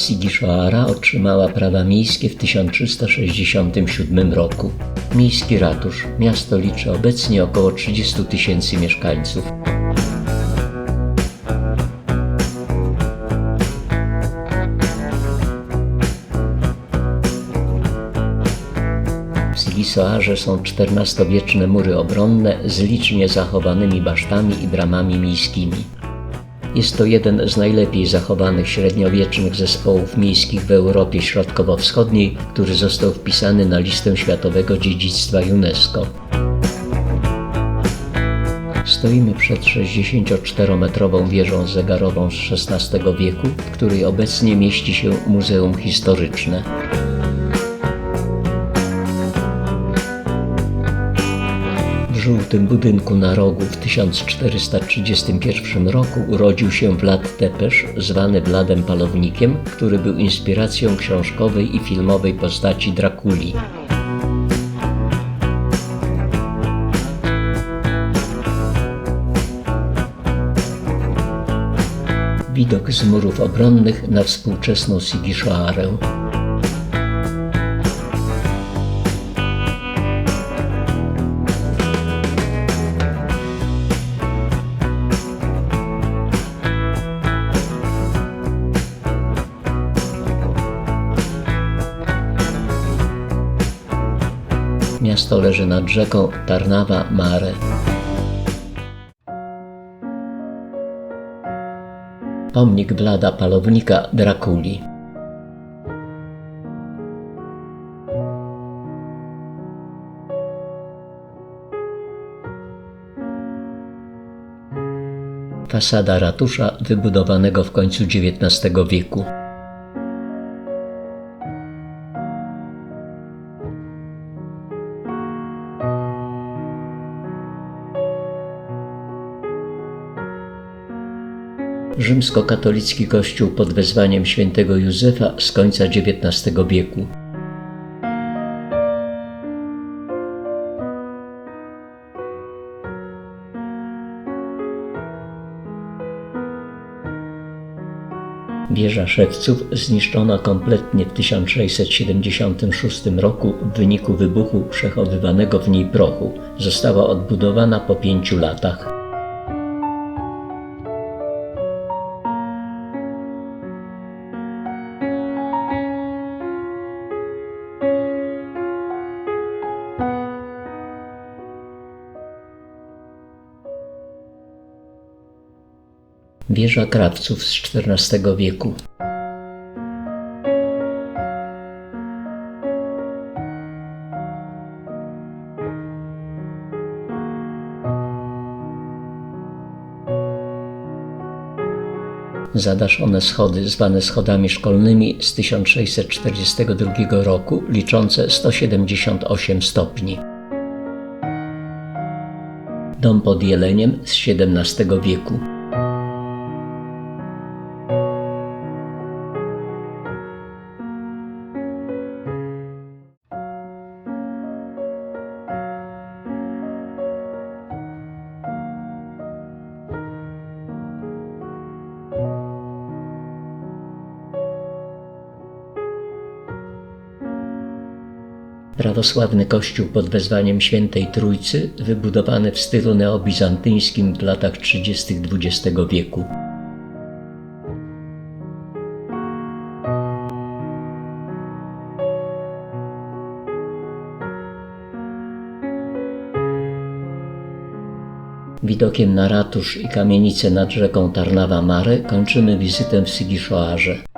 Sigiszoara otrzymała prawa miejskie w 1367 roku. Miejski ratusz. Miasto liczy obecnie około 30 tysięcy mieszkańców. W Sigisoarze są XIV-wieczne mury obronne z licznie zachowanymi basztami i bramami miejskimi. Jest to jeden z najlepiej zachowanych średniowiecznych zespołów miejskich w Europie Środkowo-Wschodniej, który został wpisany na listę Światowego Dziedzictwa UNESCO. Stoimy przed 64-metrową wieżą zegarową z XVI wieku, w której obecnie mieści się Muzeum Historyczne. Żółtym budynku na rogu w 1431 roku urodził się Vlad Tepes, zwany Wladem Palownikiem, który był inspiracją książkowej i filmowej postaci Drakuli. Widok z murów obronnych na współczesną Sigiszoarę. Miasto leży nad rzeką Tarnawa Mare. Pomnik Blada Palownika Drakuli. Fasada ratusza wybudowanego w końcu XIX wieku. Rzymskokatolicki kościół pod wezwaniem świętego Józefa z końca XIX wieku. Wieża szewców zniszczona kompletnie w 1676 roku w wyniku wybuchu przechowywanego w niej prochu została odbudowana po pięciu latach. Wieża krawców z XIV wieku. Zadaszone schody, zwane schodami szkolnymi z 1642 roku, liczące 178 stopni. Dom pod Jeleniem z XVII wieku. Prawosławny kościół pod wezwaniem Świętej Trójcy, wybudowany w stylu neobizantyńskim w latach 30. XX wieku. Widokiem na ratusz i kamienicę nad rzeką Tarnawa Mare kończymy wizytę w Sigiszoarze.